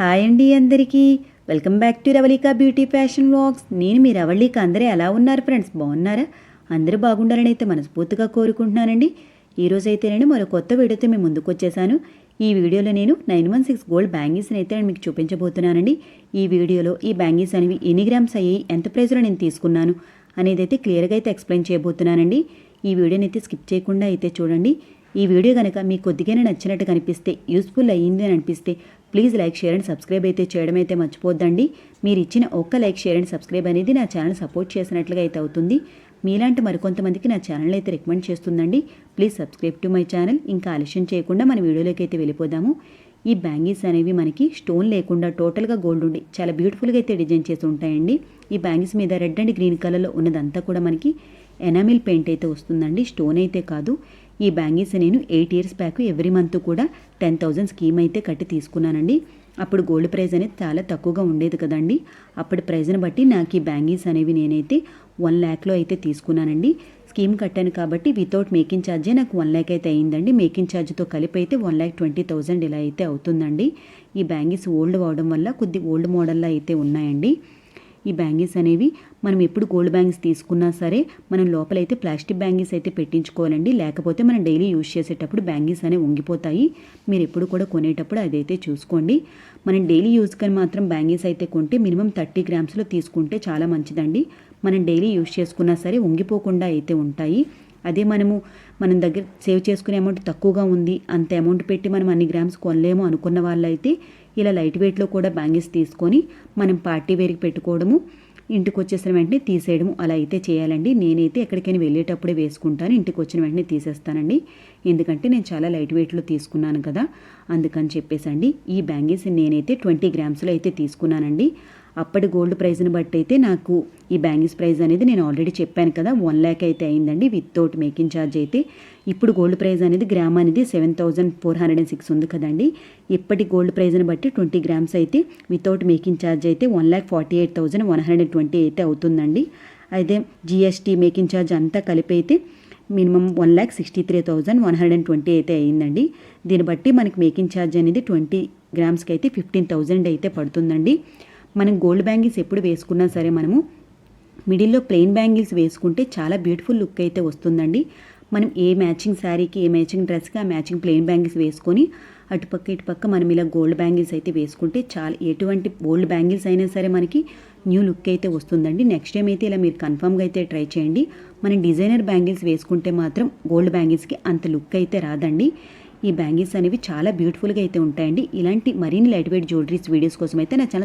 Hi అండి అందరికీ. Welcome back to Ravalika beauty fashion vlogs. నేను మీ రవళిక. అందరూ ఎలా ఉన్నారు ఫ్రెండ్స్? బాగున్నారా? అందరూ బాగుండాలని అయితే మనస్ఫూర్తిగా కోరుకుంటున్నానండి. ఈరోజు అయితే నేను మరో కొత్త వీడియోతో మేము ముందుకు వచ్చేసాను. ఈ వీడియోలో నేను నైన్ వన్ సిక్స్ గోల్డ్ బ్యాంగిల్స్ని అయితే నేను మీకు చూపించబోతున్నానండి. ఈ వీడియోలో ఈ బ్యాంగిల్స్ అనేవి ఎన్ని గ్రామ్స్ అయ్యాయి? ఎంత ప్రైస్లో నేను తీసుకున్నాను? అనేది అయితే క్లియర్గా అయితే ఎక్స్ప్లెయిన్ చేయబోతున్నానండి. ఈ వీడియోని అయితే స్కిప్ చేయకుండా అయితే చూడండి. ఈ వీడియో కనుక మీకు కొద్దిగానే నచ్చినట్టు కనిపిస్తే యూస్ఫుల్ అయ్యింది అని అనిపిస్తే please like share and subscribe అయితే చేయడం అయితే మర్చిపోద్దండి. మీరు ఇచ్చిన ఒక్క లైక్ షేర్ అండ్ సబ్స్క్రైబ్ అనేది నా ఛానల్ సపోర్ట్ చేసినట్లుగా అయితే అవుతుంది. మీలాంటి మరికొంతమందికి నా ఛానల్ అయితే రికమెండ్ చేస్తుందండి. Please subscribe to my channel ఇంకా ఆలస్యం చేయకుండా మన వీడియోలోకి అయితే వెళ్ళిపోదాము. ఈ బ్యాంగిల్స్ అనేవి మనకి స్టోన్ లేకుండా టోటల్గా గోల్డ్ ఉండి చాలా బ్యూటిఫుల్గా అయితే డిజైన్ చేసి ఉంటాయండి. ఈ బ్యాంగిల్స్ మీద రెడ్ అండ్ గ్రీన్ కలర్లో ఉన్నదంతా కూడా మనకి ఎనామిల్ పెయింట్ అయితే వస్తుందండి. స్టోన్ అయితే కాదు. ఈ బ్యాంగిల్స్ నేను eight years back every month కూడా టెన్ థౌజండ్ స్కీమ్ అయితే కట్టి తీసుకున్నానండి. అప్పుడు గోల్డ్ ప్రైస్ అనేది చాలా తక్కువగా ఉండేది కదండి. అప్పటి ప్రైజ్ని బట్టి నాకు ఈ బ్యాంగిల్స్ అనేవి నేనైతే వన్ ల్యాక్లో అయితే తీసుకున్నానండి. స్కీమ్ కట్టాను కాబట్టి వితౌట్ మేకింగ్ ఛార్జే నాకు వన్ ల్యాక్ అయితే అయిందండి. మేకింగ్ ఛార్జ్తో కలిపి అయితే వన్ ల్యాక్ ట్వంటీ థౌజండ్ ఇలా అయితే అవుతుందండి. ఈ బ్యాంగిల్స్ ఓల్డ్ అవడం వల్ల కొద్ది ఓల్డ్ మోడల్లో అయితే ఉన్నాయండి. ఈ బ్యాంగిల్స్ అనేవి మనం ఎప్పుడు గోల్డ్ బ్యాంగిల్స్ తీసుకున్నా సరే మనం లోపలైతే ప్లాస్టిక్ బ్యాంగిల్స్ అయితే పెట్టించుకోవాలండి. లేకపోతే మనం డైలీ యూజ్ చేసేటప్పుడు బ్యాంగిల్స్ అనేవి వంగిపోతాయి మీరు ఎప్పుడు కూడా కొనేటప్పుడు అదైతే చూసుకోండి. మనం డైలీ యూజ్కి మాత్రం బ్యాంగిల్స్ అయితే కొంటే మినిమం థర్టీ గ్రామ్స్లో తీసుకుంటే చాలా మంచిదండి. మనం డైలీ యూజ్ చేసుకున్నా సరే వంగిపోకుండా అయితే ఉంటాయి. అదే మనము మనం దగ్గర సేవ్ చేసుకునే అమౌంట్ తక్కువగా ఉంది అంత అమౌంట్ పెట్టి మనం అన్ని గ్రామ్స్ కొనలేము అనుకున్న వాళ్ళైతే ఇలా లైట్ వెయిట్లో కూడా బ్యాంగిల్స్ తీసుకొని మనం పార్టీ వేర్కి పెట్టుకోవడము ఇంటికి వచ్చేసిన వెంటనే తీసేయడము అలా అయితే చేయాలండి. నేనైతే ఎక్కడికైనా వెళ్ళేటప్పుడే వేసుకుంటాను. ఇంటికి వచ్చిన వెంటనే తీసేస్తానండి. ఎందుకంటే నేను చాలా లైట్ వెయిట్లో తీసుకున్నాను కదా. అందుకని చెప్పేసండి. ఈ బ్యాంగిల్స్ నేనైతే ట్వంటీ గ్రామ్స్లో అయితే తీసుకున్నానండి. అప్పటి గోల్డ్ ప్రైస్ని బట్టి అయితే నాకు ఈ బ్యాంగిల్స్ ప్రైస్ అనేది నేను ఆల్రెడీ చెప్పాను కదా వన్ ల్యాక్ అయితే అయిందండి వితౌట్ మేకింగ్ ఛార్జ్ అయితే. ఇప్పుడు గోల్డ్ ప్రైస్ అనేది గ్రామ్ అనేది seven thousand four hundred and six ఉంది కదండి. ఇప్పటి గోల్డ్ ప్రైస్ని బట్టి ట్వంటీ గ్రామ్స్ అయితే వితౌట్ మేకింగ్ ఛార్జ్ అయితే one lakh forty eight thousand one hundred twenty అయితే అవుతుందండి అయితే జిఎస్టీ మేకింగ్ ఛార్జ్ అంతా కలిపి అయితే minimum one lakh sixty three thousand one hundred and twenty అయితే అయ్యిందండి దీన్ని బట్టి మనకి మేకింగ్ ఛార్జ్ అనేది ట్వంటీ గ్రామ్స్కి అయితే ఫిఫ్టీన్ థౌజండ్ అయితే పడుతుందండి. మనం గోల్డ్ బ్యాంగిల్స్ ఎప్పుడు వేసుకున్నా సరే మనము మిడిల్లో ప్లెయిన్ బ్యాంగిల్స్ వేసుకుంటే చాలా బ్యూటిఫుల్ లుక్ అయితే వస్తుందండి. మనం ఏ మ్యాచింగ్ శారీకి ఏ మ్యాచింగ్ డ్రెస్కి ఆ మ్యాచింగ్ ప్లెయిన్ బ్యాంగిల్స్ వేసుకొని అటుపక్క ఇటుపక్క మనం ఇలా గోల్డ్ బ్యాంగిల్స్ అయితే వేసుకుంటే చాలా ఎటువంటి గోల్డ్ బ్యాంగిల్స్ అయినా సరే మనకి న్యూ లుక్ అయితే వస్తుందండి. నెక్స్ట్ టైం అయితే ఇలా మీరు కన్ఫామ్గా అయితే ట్రై చేయండి. మనం డిజైనర్ బ్యాంగిల్స్ వేసుకుంటే మాత్రం గోల్డ్ బ్యాంగిల్స్కి అంత లుక్ అయితే రాదండి. ఈ బ్యాంగిల్స్ అనేవి చాలా బ్యూటిఫుల్గా అయితే ఉంటాయండి. ఇలాంటి మరిన్ని లైట్ వెయిట్ జ్యువెలరీస్ వీడియోస్ కోసం అయితే నా ఛానల్